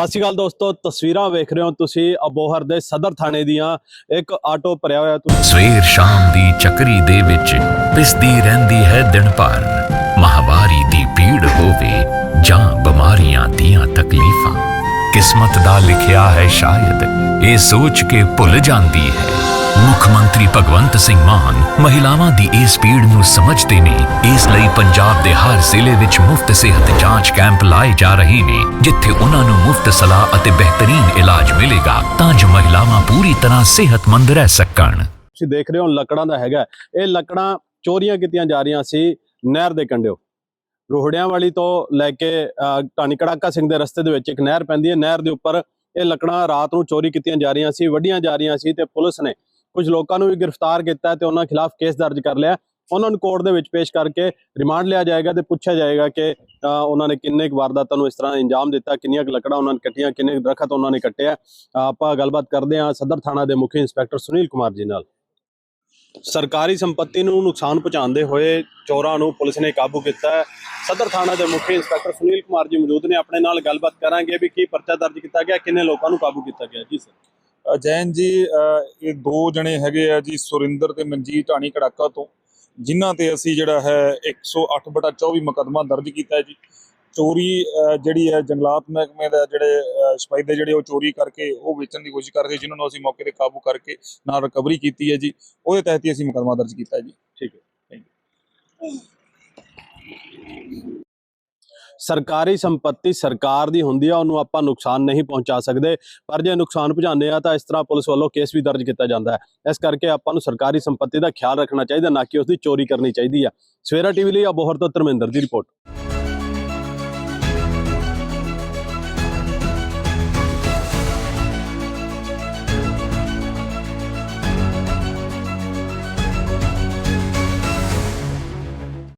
ਸਤਿ ਸ਼੍ਰੀ ਅਕਾਲ ਦੋਸਤੋ, ਤਸਵੀਰਾਂ ਵੇਖ ਰਹੇ ਹੋ ਤੁਸੀਂ ਅਬੋਹਰ ਦੇ ਸਦਰ ਥਾਣੇ ਦੀਆਂ। ਇੱਕ ਆਟੋ ਭਰਿਆ ਹੋਇਆ ਤੁਸੀਂ ਸਵੇਰ ਸ਼ਾਮ ਦੀ ਚੱਕਰੀ ਦੇ ਵਿੱਚ ਪਿਸਦੀ ਰਹਿੰਦੀ ਹੈ ਦਿਨ ਭਰ। ਮਹਾਵਾਰੀ ਦੀ ਪੀੜ ਹੋਵੇ ਜਾਂ ਬਿਮਾਰੀਆਂ ਦੀਆਂ ਤਕਲੀਫਾਂ। ਕਿਸਮਤ ਦਾ ਲਿਖਿਆ ਹੈ ਸ਼ਾਇਦ, ਇਹ ਸੋਚ ਕੇ ਭੁੱਲ ਜਾਂਦੀ ਹੈ। ਮੁੱਖ ਮੰਤਰੀ ਭਗਵੰਤ ਸਿੰਘ ਮਾਨ ਮਹਿਲਾਵਾਂ ਦੀ ਇਸ ਪੀੜ ਨੂੰ ਸਮਝਦੇ ਨੇ। ਇਸ ਲਈ ਪੰਜਾਬ ਦੇ ਹਰ ਜ਼ਿਲ੍ਹੇ ਵਿੱਚ ਮੁਫਤ ਸਿਹਤ ਜਾਂਚ ਕੈਂਪ ਲਾਏ ਜਾ ਰਹੇ ਨੇ ਜਿੱਥੇ ਉਹਨਾਂ ਨੂੰ ਮੁਫਤ ਸਲਾਹ ਅਤੇ ਬਿਹਤਰੀਨ ਇਲਾਜ ਮਿਲੇਗਾ ਤਾਂ ਜੋ ਮਹਿਲਾਵਾਂ ਪੂਰੀ ਤਰ੍ਹਾਂ ਸਿਹਤਮੰਦ ਰਹਿ ਸਕਣ। ਤੁਸੀਂ ਦੇਖ ਰਹੇ ਹੋ ਲੱਕੜਾਂ ਦਾ ਹੈਗਾ। ਇਹ ਲੱਕੜਾਂ ਚੋਰੀਆਂ ਕੀਤੀਆਂ ਜਾ ਰਹੀਆਂ ਸੀ ਨਹਿਰ ਦੇ ਕੰਢਿਓ। ਰੋਹੜਿਆਂ ਵਾਲੀ ਤੋਂ ਲੈ ਕੇ ਅਹ, ਢਾਣੀ ਕੜਾਕਾ ਸਿੰਘ ਦੇ ਰਸਤੇ ਦੇ ਵਿੱਚ ਇੱਕ ਨਹਿਰ ਪੈਂਦੀ ਹੈ। ਨਹਿਰ ਦੇ ਉੱਪਰ ਇਹ ਲੱਕੜਾਂ ਰਾਤ ਨੂੰ ਚੋਰੀ ਕੀਤੀਆਂ ਜਾ ਰਹੀਆਂ ਸੀ ਵੱਡੀਆਂ ਜਾ ਰਹੀਆਂ ਸੀ ਤੇ ਪੁਲਿਸ ਨੇ ਕੁਝ ਲੋਕਾਂ ਨੂੰ ਵੀ ਗ੍ਰਿਫਤਾਰ ਕੀਤਾ ਤੇ ਉਹਨਾਂ ਖਿਲਾਫ ਕੇਸ ਦਰਜ ਕਰ ਲਿਆ। ਉਹਨਾਂ ਨੂੰ ਕੋਰਟ ਦੇ ਵਿੱਚ ਪੇਸ਼ ਕਰਕੇ ਰਿਮਾਂਡ ਲਿਆ ਜਾਏਗਾ ਤੇ ਪੁੱਛਿਆ ਜਾਏਗਾ ਕਿ ਉਹਨਾਂ ਨੇ ਕਿੰਨੇ ਕੁ ਵਾਰਦਾਤਾਂ ਨੂੰ ਇਸ ਤਰ੍ਹਾਂ ਅੰਜਾਮ ਦਿੱਤਾ, ਕਿੰਨੀਆਂ ਕੁ ਲੱਕੜਾਂ ਉਹਨਾਂ ਨੇ ਕੱਟੀਆਂ, ਕਿੰਨੇ ਕੁ ਦਰਖਤ ਉਹਨਾਂ ਨੇ ਕੱਟਿਆ। ਆਪਾਂ ਗੱਲਬਾਤ ਕਰਦੇ ਹਾਂ ਸਦਰ ਥਾਣਾ ਦੇ ਮੁਖੀ ਇੰਸਪੈਕਟਰ ਸੁਨੀਲ ਕੁਮਾਰ ਜੀ ਨਾਲ। ਸਰਕਾਰੀ ਸੰਪਤੀ ਨੂੰ ਨੁਕਸਾਨ ਪਹੁੰਚਾਉਂਦੇ ਹੋਏ ਚੋਰਾਂ ਨੂੰ ਪੁਲਿਸ ਨੇ ਕਾਬੂ ਕੀਤਾ ਹੈ। ਸਦਰ ਥਾਣਾ ਦੇ ਮੁਖੀ ਇੰਸਪੈਕਟਰ ਸੁਨੀਲ ਕੁਮਾਰ ਜੀ ਮੌਜੂਦ ਨੇ। ਆਪਣੇ ਨਾਲ ਗੱਲਬਾਤ ਕਰਾਂਗੇ ਵੀ ਕੀ ਪਰਚਾ ਦਰਜ ਕੀਤਾ ਗਿਆ, ਕਿੰਨੇ ਲੋਕਾਂ ਨੂੰ ਕਾਬੂ ਕੀਤਾ ਗਿਆ। ਜੀ, ਸਰ। ਜੈਨ ਜੀ ਇਹ ਦੋ ਜਣੇ ਹੈਗੇ ਆ ਜੀ ਸੁਰਿੰਦਰ ਤੇ ਮਨਜੀਤ ਢਾਣੀ ਕੜਾਕਾ ਤੋਂ ਜਿਨ੍ਹਾਂ ਤੇ ਅਸੀਂ ਜਿਹੜਾ ਹੈ 108 ਬਟਾ 24 ਮੁਕੱਦਮਾ ਦਰਜ ਕੀਤਾ ਹੈ ਜੀ। ਚੋਰੀ ਜਿਹੜੀ ਹੈ ਜੰਗਲਾਤ ਮਹਿਕਮੇ ਦਾ ਜਿਹੜੇ ਅ, ਜਿਹੜੇ ਉਹ ਚੋਰੀ ਕਰਕੇ ਉਹ ਵੇਚਣ ਦੀ ਕੋਸ਼ਿਸ਼ ਕਰਦੇ ਜਿਨ੍ਹਾਂ ਨੂੰ ਅਸੀਂ ਮੌਕੇ ਤੇ ਕਾਬੂ ਕਰਕੇ ਨਾਲ ਰਿਕਵਰੀ ਕੀਤੀ ਹੈ ਜੀ। ਉਹਦੇ ਤਹਿਤ ਹੀ ਅਸੀਂ ਮੁਕੱਦਮਾ ਦਰਜ ਕੀਤਾ ਜੀ। ਠੀਕ ਹੈ ਥੈਂਕ ਯੂ ਸਰਕਾਰੀ ਸੰਪਤੀ ਸਰਕਾਰ ਦੀ ਹੁੰਦੀ ਆ, ਉਹਨੂੰ ਆਪਾਂ ਨੁਕਸਾਨ ਨਹੀਂ ਪਹੁੰਚਾ ਸਕਦੇ। ਪਰ ਜੇ ਨੁਕਸਾਨ ਪਹੁੰਚਾਉਂਦੇ ਆ, ਤਾਂ ਇਸ ਤਰ੍ਹਾਂ ਪੁਲਿਸ ਵੱਲੋਂ ਕੇਸ ਵੀ ਦਰਜ ਕੀਤਾ ਜਾਂਦਾ ਹੈ। ਇਸ ਕਰਕੇ ਆਪਾਂ ਨੂੰ ਸਰਕਾਰੀ ਸੰਪਤੀ ਦਾ ਖਿਆਲ ਰੱਖਣਾ ਚਾਹੀਦਾ, ਨਾ ਕਿ ਉਸ ਦੀ ਚੋਰੀ ਕਰਨੀ ਚਾਹੀਦੀ ਆ। ਸਵੇਰਾ ਟੀਵੀ ਲਈ ਅਬੋਹਰ ਤੋਂ ਧਰਮਿੰਦਰ ਦੀ ਰਿਪੋਰਟ।